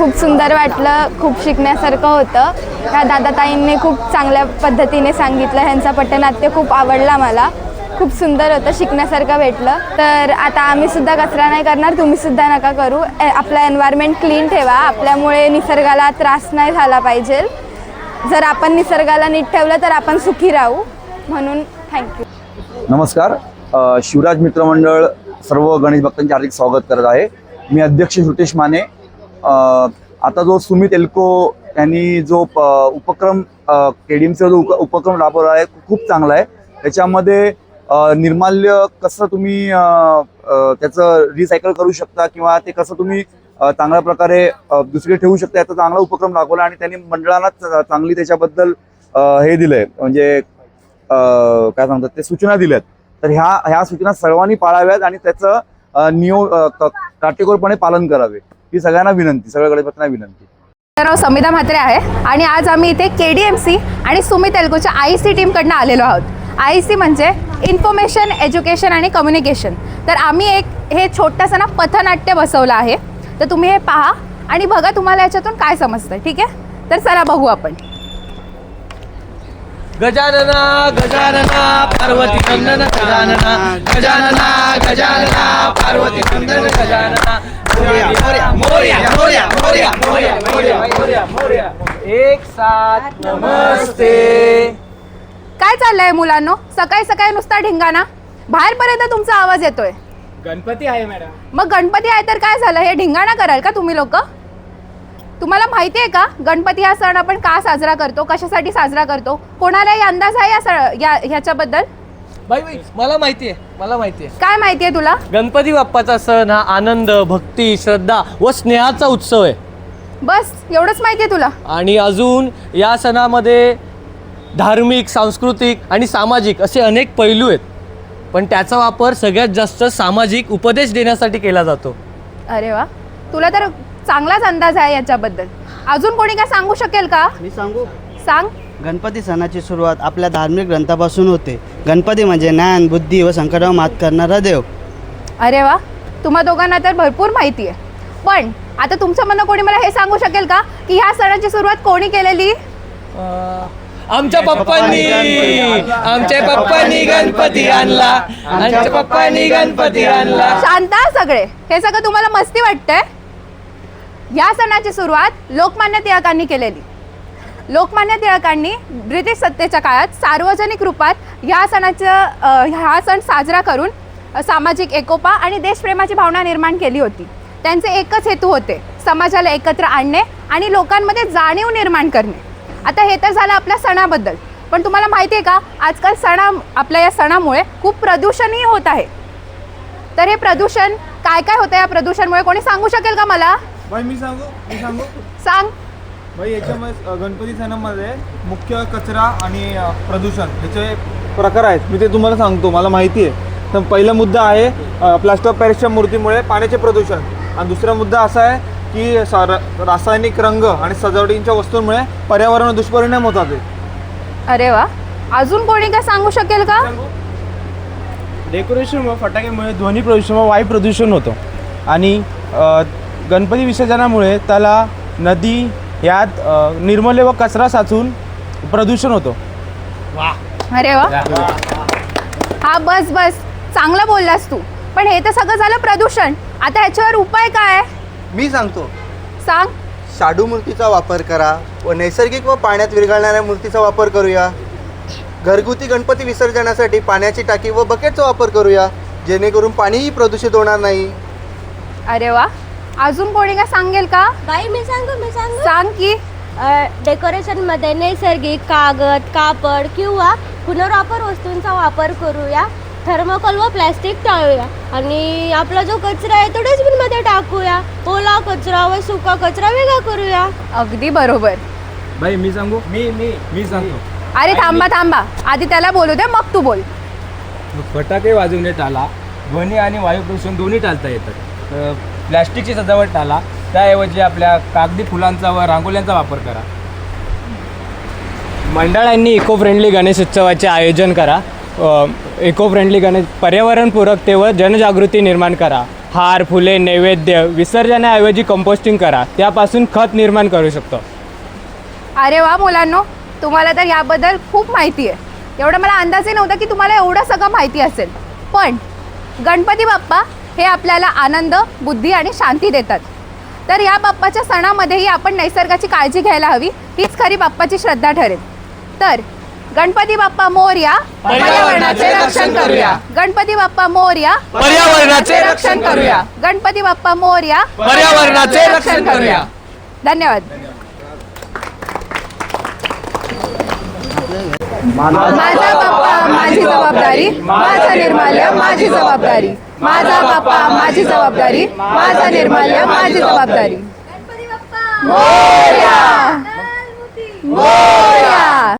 खूप सुंदर वाटलं खूप शिकण्यासारखं होतं. ह्या दादाताईंनी खूप चांगल्या पद्धतीने सांगितलं ह्यांचा पटनाट्य खूप आवडला मला. खूप सुंदर होतं शिकण्यासारखं भेटलं. तर आता आम्ही सुद्धा कचरा नाही करणार तुम्ही सुद्धा नका करू. ए, एन्व्हायरमेंट क्लीन ठेवा. आपल्यामुळे निसर्गाला त्रास नाही झाला पाहिजे. जर आपण निसर्गाला नीट ठेवलं तर आपण सुखी राहू. म्हणून थँक्यू नमस्कार. शिवराज मित्रमंडळ सर्व गणेश भक्तांचे हार्दिक स्वागत करत आहे. मी अध्यक्ष श्रुतेश माने आता जो सुमित एल्को यांनी जो उपक्रम के डी एमचा जो उप- उपक्रम राबवला आहे खूप चांगला आहे. त्याच्यामध्ये निर्माल्य कसं तुम्ही त्याचं रिसायकल करू शकता किंवा ते कसं तुम्ही चांगल्या प्रकारे दुसरीकडे ठेवू शकता याचा चांगला उपक्रम राबवला आणि त्यांनी मंडळांना चांगली त्याच्याबद्दल हे दिलंय. म्हणजे काय सांगतात ते सूचना दिल्यात. तर ह्या ह्या सूचना सर्वांनी पाळाव्यात आणि त्याचं नियो काटेकोरपणे पालन करावे. ही सगळ्यांना विनंती सगळ्या गणपतींना विनंती. नाव समिता म्हात्रे आहे आणि आज आम्ही इथे के डी एम सी आणि सुमित एल्कोच्या आय सी टीमकडनं आलेलो आहोत. आय सी म्हणजे इन्फॉर्मेशन एज्युकेशन आणि कम्युनिकेशन तर आम्ही एक हे छोटंसं ना पथनाट्य बसवलं आहे. तर तुम्ही हे पहा आणि बघा तुम्हाला याच्यातून काय समजतं ठीक आहे? तर चला बघू आपण. गजानना गजानना पार्वती नंदन गजानना गजानना गजानना पार्वती नंदन गजानना. एक साथ नमस्ते. काय चाललंय मुलांनो? सकाळी सकाळी नुसता ढिंगाणा बाहेरपर्यंत तुमचा आवाज येतोय. गणपती आहे मॅडम. मग गणपती आहे तर काय झालं? हे ढिंगाणा कराल का तुम्ही लोक? तुम्हाला माहिती आहे का? गणपती हा सण आपण का साजरा करतो? कशासाठी साजरा करतो? कोणालाही अंदाज आहे या सण या ह्याच्याबद्दल? बाई बाई मला माहिती आहे मला माहिती आहे. काय माहिती आहे तुला? गणपती बाप्पाचा सण हा आनंद भक्ती श्रद्धा व स्नेहाचा उत्सव आहे. बस एवढंच माहिती आहे तुला. आणि अजून या सणामध्ये धार्मिक सांस्कृतिक आणि सामाजिक असे अनेक पैलू आहेत. पण त्याचा वापर सगळ्यात जास्त सामाजिक उपदेश देण्यासाठी केला जातो. अरे वा. तुला तर चांगलाच अंदाज आहे याच्याबद्दल. अजून कोणी काय सांगू शकेल का? मी सांगू? सांग. गणपती सणाची सुरुवात आपल्या धार्मिक ग्रंथापासून होते. गणपती म्हणजे ज्ञान बुद्धी व संकटावर मात करणारा देव. अरे वा तुम्हा दोघांना तर भरपूर माहिती आहे. पण आता तुमचं म्हणणं कोणी मला हे सांगू शकेल का की ह्या सणाची सुरुवात कोणी केलेली? आमच्या पप्पांनी आमच्या पप्पांनी गणपती आणला. आमच्या पप्पांनी गणपती आणला. शांत सगळे. हे सगळं तुम्हाला मस्ती वाटतंय? या सणाची सुरुवात लोकमान्य टिळकांनी केलेली. लोकमान्य टिळकांनी ब्रिटिश सत्तेच्या काळात सार्वजनिक रूपात ह्या सणाचं हा सण साजरा करून सामाजिक एकोपा आणि देशप्रेमाची भावना निर्माण केली होती. त्यांचे एकच हेतू होते समाजाला एकत्र आणणे आणि लोकांमध्ये जाणीव निर्माण करणे. आता हे तर झालं आपल्या सणाबद्दल. पण तुम्हाला माहिती आहे का आजकाल सणा आपल्या या सणामुळे खूप प्रदूषणही होत आहे. तर हे प्रदूषण काय काय होतं या प्रदूषणमुळे? कोणी सांगू शकेल का मला? बाई मी सांगू? मी सांगू? सांग. बाई याच्यामध्ये गणपती सणामध्ये मुख्य कचरा आणि प्रदूषण याचे प्रकार आहेत. मी ते तुम्हाला सांगतो मला माहिती आहे. तर पहिला मुद्दा आहे प्लास्टर ऑफ पॅरिसच्या मूर्तीमुळे पाण्याचे प्रदूषण. आणि दुसरा मुद्दा असा आहे की सा- रासायनिक रंग आणि सजावटींच्या वस्तूंमुळे पर्यावरण दुष्परिणाम होतात. अरे वा. अजून कोणी काय सांगू शकेल का? डेकोरेशन व फटाक्यामुळे ध्वनी प्रदूषण व वायू प्रदूषण होतं. आणि गणपती विसर्जनामुळे त्याला नदी यात निर्मले व कचरा साचून प्रदूषण होतं. अरे वा. हा बस बस. चांगलं बोललास तू. पण हे तर सगळं झालं प्रदूषण. आता ह्याच्यावर उपाय काय मी सांगतो. सांग. शाडू मूर्तीचा वापर करा व नैसर्गिक व पाण्यात विरघळणाऱ्या मूर्तीचा वापर करूया. घरगुती गणपती विसर्जनासाठी पाण्याची टाकी व बकेटचा वापर करूया. जेणेकरून पाणीही प्रदूषित होणार नाही. अरे वा. अजून कोणी काय सांगेल का? बाई मी सांगू मी सांगू. सांग की. डेकोरेशनमध्ये नैसर्गिक कागद कापड किंवा पुनर्वापर वस्तूंचा वापर करूया. थर्मोकोल व प्लॅस्टिक टाळूया. आणि आपला जो कचरा आहे तो डस्टबिनमध्ये टाकूया. ओला कचरा व सुका कचरा वेगळा करूया. अगदी बरोबर. बाई मी सांगू? मी मी. मी सांगतो. अरे थांबा थांबा. आधी त्याला बोलू दे मग तू बोल. फटाके वाजवणे टाळा ध्वनी आणि वायू प्रदूषण दोन्ही टाळता येतात अ, प्लॅस्टिकची सजावट टाला. त्याऐवजी आपल्या कागदी फुलांचा व रांगोळ्यांचा वापर करा. मंडळांनी इको फ्रेंडली गणेशोत्सवाचे आयोजन करा. इको फ्रेंडली गणेश पर्यावरणपूरकतेवर जनजागृती निर्माण करा. हार फुले नैवेद्य विसर्जनाऐवजी कंपोस्टिंग करा. त्यापासून खत निर्माण करू शकतो. अरे वा मुलांनो तुम्हाला तर याबद्दल खूप माहिती आहे. एवढं मला अंदाजही नव्हता की तुम्हाला एवढं सगळं माहिती असेल. पण गणपती बाप्पा हे आपल्याला आनंद बुद्धी आणि शांती देतात. तर या बाप्पाच्या सणामध्येही आपण निसर्गाची काळजी घ्यायला हवी हीच खरी बाप्पाची श्रद्धा ठरेल. तर गणपती बाप्पा मोरया पर्यावरणाचे रक्षण करूया. गणपती बाप्पा मोरया पर्यावरणाचे रक्षण करूया. गणपती बाप्पा मोरया पर्यावरणाचे रक्षण करूया. धन्यवाद. माझा बाप्पा माझी जबाबदारी माझा निर्माल्य माझी जबाबदारी. माझा बाप्पा माझी जबाबदारी माझा निर्माल्य माझी जबाबदारी. मोरया! मोरया!